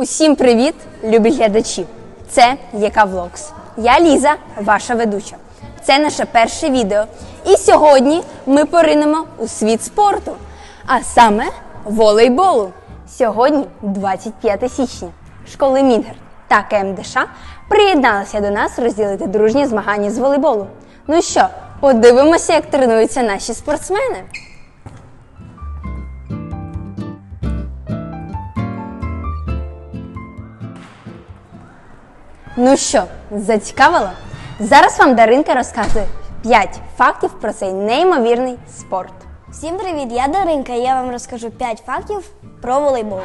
Усім привіт, любі глядачі! Це Яка Влогс. Я Ліза, ваша ведуча. Це наше перше відео. І сьогодні ми поринемо у світ спорту, а саме волейболу. Сьогодні 25 січня. Школи Мінгер та КМДШ приєдналися до нас розділити дружні змагання з волейболу. Ну що, подивимося, як тренуються наші спортсмени. Ну що, зацікавило? Зараз вам Даринка розказує 5 фактів про цей неймовірний спорт. Всім привіт! Я Даринка. і Я вам розкажу 5 фактів про волейбол.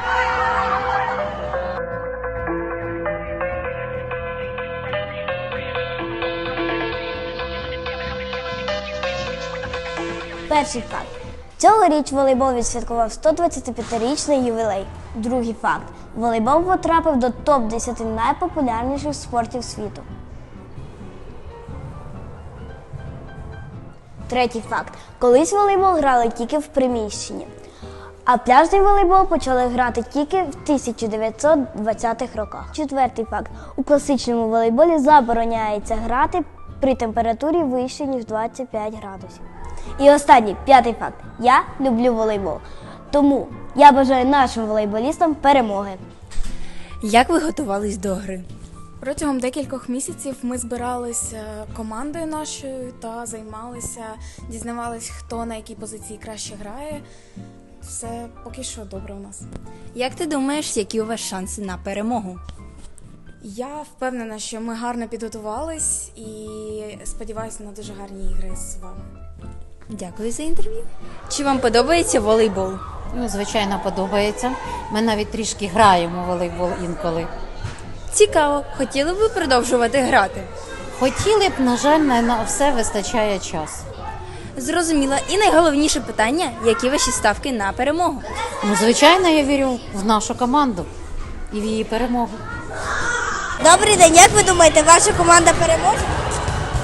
Перший факт. Цьогоріч волейбол відсвяткував 125-річний ювілей. Другий факт. Волейбол потрапив до топ-10 найпопулярніших спортів світу. Третій факт. Колись волейбол грали тільки в приміщенні, а пляжний волейбол почали грати тільки в 1920-х роках. Четвертий факт. У класичному волейболі забороняється грати при температурі вище, ніж 25 градусів. І останній п'ятий факт. Я люблю волейбол. Тому я бажаю нашим волейболістам перемоги. Як ви готувались до гри? Протягом декількох місяців ми збиралися командою нашою та займалися, дізнавались, хто на якій позиції краще грає. Все поки що добре у нас. Як ти думаєш, які у вас шанси на перемогу? Я впевнена, що ми гарно підготувались і сподіваюся на дуже гарні ігри з вами. Дякую за інтерв'ю. Чи вам подобається волейбол? Ну, звичайно, подобається. Ми навіть трішки граємо в волейбол інколи. Цікаво, хотіли б ви продовжувати грати? Хотіли б, на жаль, не на все вистачає часу. Зрозуміла. І найголовніше питання: які ваші ставки на перемогу? Ну, звичайно, я вірю в нашу команду і в її перемогу. Добрий день, як ви думаєте, ваша команда переможе?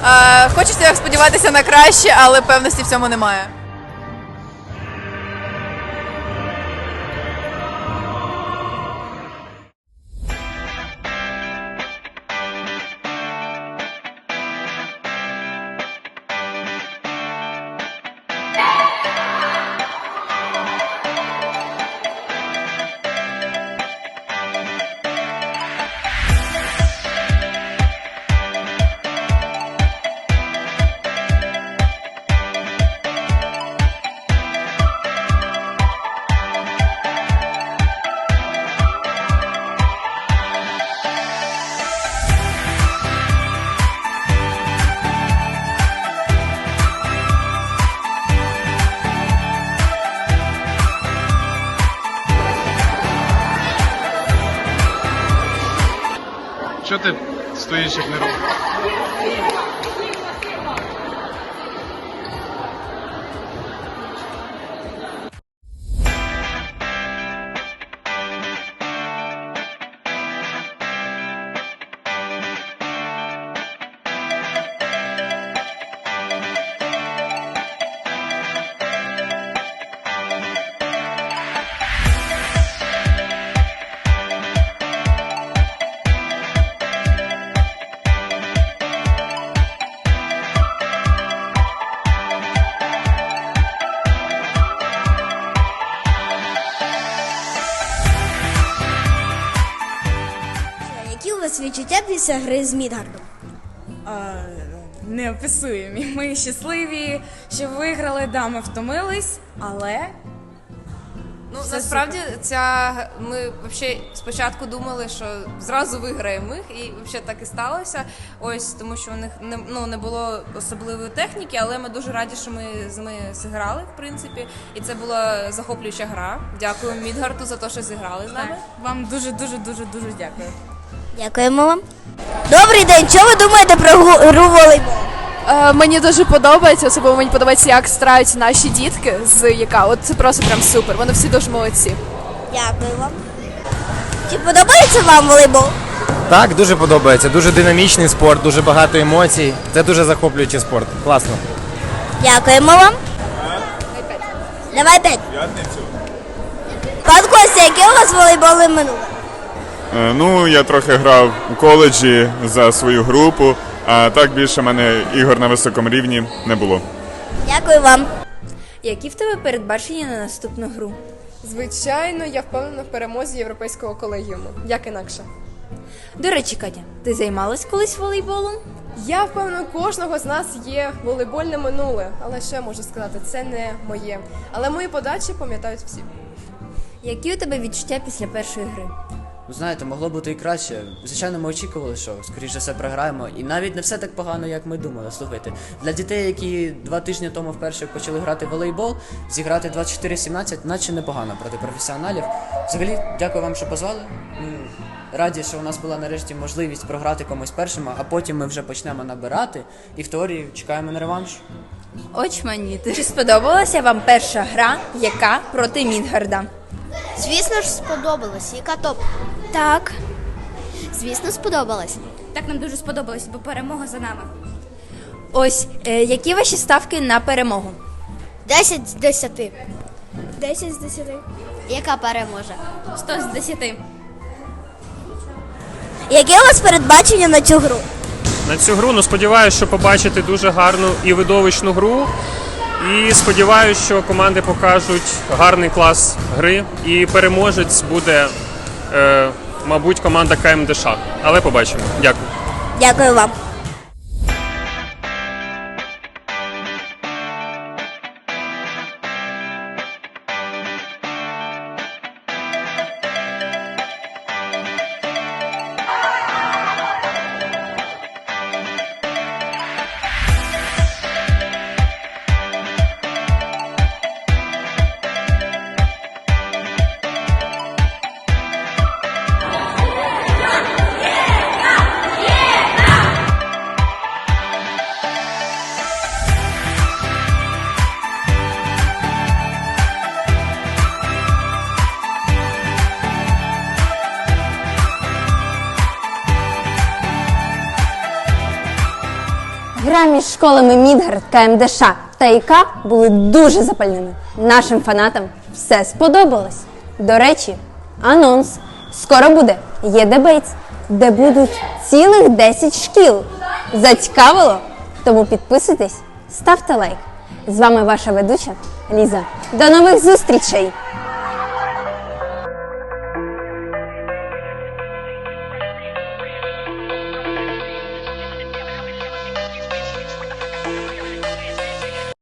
Е, Хочеться сподіватися на краще, але певності в цьому немає. Стоїш як не відчуття після гри з Мідгардом? Неописуємі. Ми щасливі, що виграли, да, ми втомились, але Ну насправді ця ми взагалі спочатку думали, що зразу виграємо їх, і взагалі так і сталося. Ось тому, що у них не ну не було особливої техніки, але ми дуже раді, що ми з ними зіграли, в принципі, і це була захоплююча гра. Дякую Мідгарту за те, що зіграли з нами. вам дуже дуже дуже дуже дякую. Дякуємо вам. Добрий день, що ви думаєте про гру волейбол? Е, Мені дуже подобається, особливо мені подобається, як стараються наші дітки з яка. От це просто прям супер. Вони всі дуже молодці. Дякую вам. Чи подобається вам волейбол? Так, дуже подобається. Дуже динамічний спорт, дуже багато емоцій. Це дуже захоплюючий спорт. Класно. Дякуємо вам. Давай п'ять. Пан Костя, яке у вас волейбольне минуле? Е, Ну, я трохи грав у коледжі за свою групу, а так більше в мене ігор на високому рівні не було. Дякую вам. Які в тебе передбачення на наступну гру? Звичайно, я впевнена в перемозі європейського колегіуму. Як інакше. До речі, Катя, ти займалась колись волейболом? Я впевнена, у кожного з нас є волейбольне минуле, але ще можу сказати, це не моє. Але мої подачі пам'ятають всі. Які у тебе відчуття після першої гри? Ну, знаєте, могло бути і краще. Звичайно, ми очікували, що скоріше все програємо. І навіть не все так погано, як ми думали. Слухайте, для дітей, які два тижні тому вперше почали грати в волейбол, зіграти 24-17, наче непогано проти професіоналів. Взагалі, дякую вам, що позвали. Раді, що у нас була нарешті можливість програти комусь першим, а потім ми вже почнемо набирати. І в теорії чекаємо на реванш. Очманіти. Чи сподобалася вам перша гра, яка проти Мідгарда? Звісно ж, сподобалось. Яка топ? Так, Звісно, сподобалось. так нам дуже сподобалось, бо перемога за нами. Ось е, які ваші ставки на перемогу? 10 з 10. 10 з 10. Яка переможе? 100 з 10. Яке у вас передбачення на цю гру? На цю гру ну сподіваюся, що побачити дуже гарну і видовищну гру. І сподіваюся, що команди покажуть гарний клас гри, і переможець буде, мабуть, команда КМДШ. Але побачимо. Дякую. Дякую вам. Між школами Мідгард, КМДШ та ІК були дуже запальними. Нашим фанатам все сподобалось. До речі, анонс. Скоро буде ЄДБейтс, де будуть цілих 10 шкіл. Зацікавило? Тому підписуйтесь, ставте лайк. З вами ваша ведуча Ліза. До нових зустрічей!